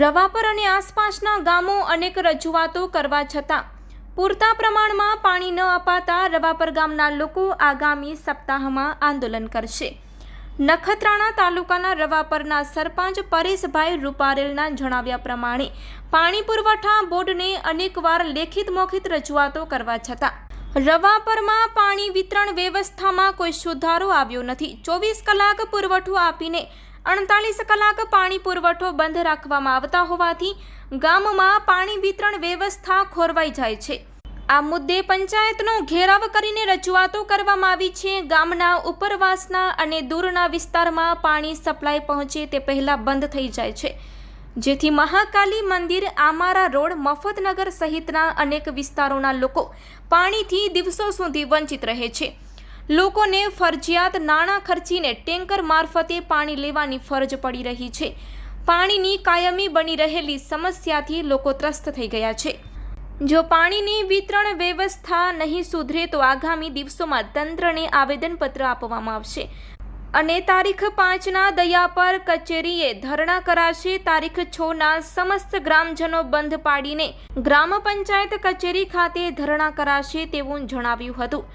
રવાપર અને આસપાસના ગામો અનેક રજૂઆતો કરવા છતાં, પૂરતા પ્રમાણમાં પાણી ન અપાતા રવાપર ગામના લોકો આગામી સપ્તાહમાં આંદોલન કરશે. નખત્રાણા તાલુકાના રવાપરના સરપંચ પરેશભાઈ રૂપારેલના જણાવ્યા પ્રમાણે, પાણી પુરવઠા બોર્ડને અનેકવાર લેખિત મોખિત રજૂઆતો કરવા છતાં રવાપરમાં પાણી વિતરણ વ્યવસ્થામાં કોઈ સુધારો આવ્યો નથી. ચોવીસ કલાક પુરવઠો આપીને અડતાલીસ કલાક પાણી પુરવઠો બંધ રાખવામાં આવતા હોવાથી ગામમાં પાણી વિતરણ વ્યવસ્થા ખોરવાઈ જાય છે. આ મુદ્દે પંચાયતનો ઘેરાવ કરીને રજૂઆતો કરવામાં આવી છે. ગામના ઉપરવાસના અને દૂરના વિસ્તારમાં પાણી સપ્લાય પહોંચે તે પહેલાં બંધ થઈ જાય છે. જેથી મહાકાલી મંદિર, આમારા રોડ, મફતનગર સહિતના અનેક વિસ્તારોના લોકો પાણીથી દિવસો સુધી વંચિત રહે છે. લોકોને ફરજિયાત નાણાં ખર્ચીને ટેન્કર મારફતે પાણી લેવાની ફરજ પડી રહી છે. પાણીની કાયમી બની રહેલી સમસ્યાથી લોકો ત્રસ્ત થઈ ગયા છે. જો પાણીની વિતરણ વ્યવસ્થા નહીં સુધરે તો આગામી દિવસોમાં તંત્રને આવેદનપત્ર આપવામાં આવશે. અને તારીખ પાંચના દયાપર કચેરીએ ધરણા કરાશે. તારીખ છના સમસ્ત ગ્રામજનો બંધ પાડીને ગ્રામ પંચાયત કચેરી ખાતે ધરણા કરાશે તેવું જણાવ્યું હતું.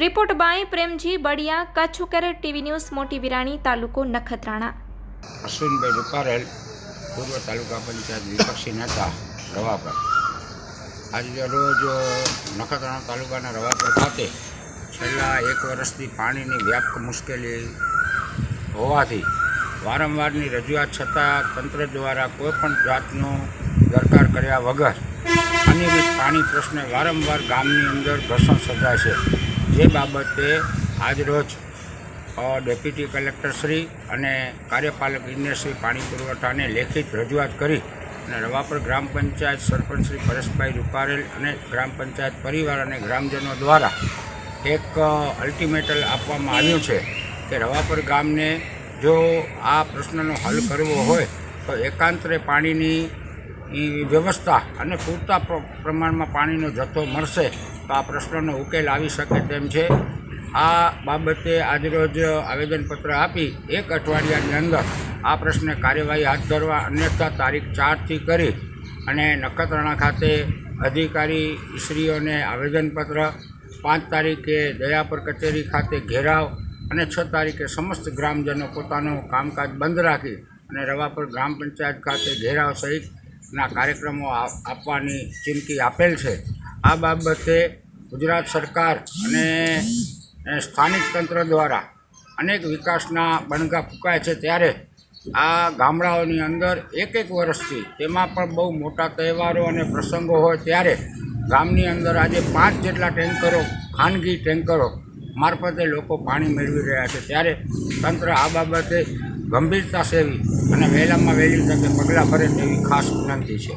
રિપોર્ટ બાય પ્રેમજી બડિયા, કચ્છ ઉકેર ટીવી ન્યૂઝ, મોટી વિરાણી, તાલુકો નખત્રાણા. અશ્વિનભાઈ રૂપારેલ, પૂર્વ તાલુકા પંચાયત વિપક્ષી નેતા, રવાપર. આજે રોજ નખત્રાણા તાલુકાના રવાપર ખાતે છેલ્લા એક વર્ષથી પાણીની વ્યાપક મુશ્કેલી હોવાથી વારંવારની રજૂઆત છતાં તંત્ર દ્વારા કોઈપણ જાતનો દરકાર કર્યા વગર અનિયમિત પાણી પ્રશ્ને વારંવાર ગામની અંદર ઘર્ષણ સર્જાય છે. જે બાબતે આજરોજ ડેપ્યુટી કલેક્ટરશ્રી અને કાર્યપાલક ઇજનેરશ્રી પાણી પુરવઠાને લેખિત રજૂઆત કરી અને રવાપર ગ્રામ પંચાયત સરપંચ શ્રી પરેશભાઈ રૂપારેલ અને ગ્રામ પંચાયત પરિવાર અને ગ્રામજનો દ્વારા એક અલ્ટિમેટલ આપવામાં આવ્યું છે કે રવાપર ગામને જો આ પ્રશ્નનો હલ કરવો હોય તો એકાંતરે પાણીની વ્યવસ્થા અને પૂરતા પ્ર- પ્રમાણમાં પાણીનો જથ્થો મળશે તો આ પ્રશ્નનો ઉકેલ આવી શકે તેમ છે. આ બાબતે આજરોજ આવેદનપત્ર આપી એક અઠવાડિયાની અંદર આ પ્રશ્ને કાર્યવાહી હાથ ધરવા અન્યથા તારીખ ચારથી કરી અને નખત્રાણા ખાતે અધિકારી શ્રીઓને આવેદનપત્ર, પાંચ તારીખે દયાપર કચેરી ખાતે ઘેરાવ અને છ તારીખે સમસ્ત ગ્રામજનો પોતાનું કામકાજ બંધ રાખી અને રવાપર ગ્રામ પંચાયત ખાતે ઘેરાવ સહિતના કાર્યક્રમો આપવાની ચીમકી આપેલ છે. આ બાબતે ગુજરાત સરકાર અને સ્થાનિક તંત્ર દ્વારા અનેક વિકાસના બણગા ફૂંકાય છે ત્યારે આ ગામડાઓની અંદર એક એક વર્ષથી તેમાં પણ બહુ મોટા તહેવારો અને પ્રસંગો હોય ત્યારે ગામની અંદર આજે પાંચ જેટલા ટેન્કરો, ખાનગી ટેન્કરો મારફતે લોકો પાણી મેળવી રહ્યા છે. ત્યારે તંત્ર આ બાબતે ગંભીરતા સેવી અને વહેલામાં વહેલી તકે પગલાં ભરે તેવી ખાસ વિનંતી છે.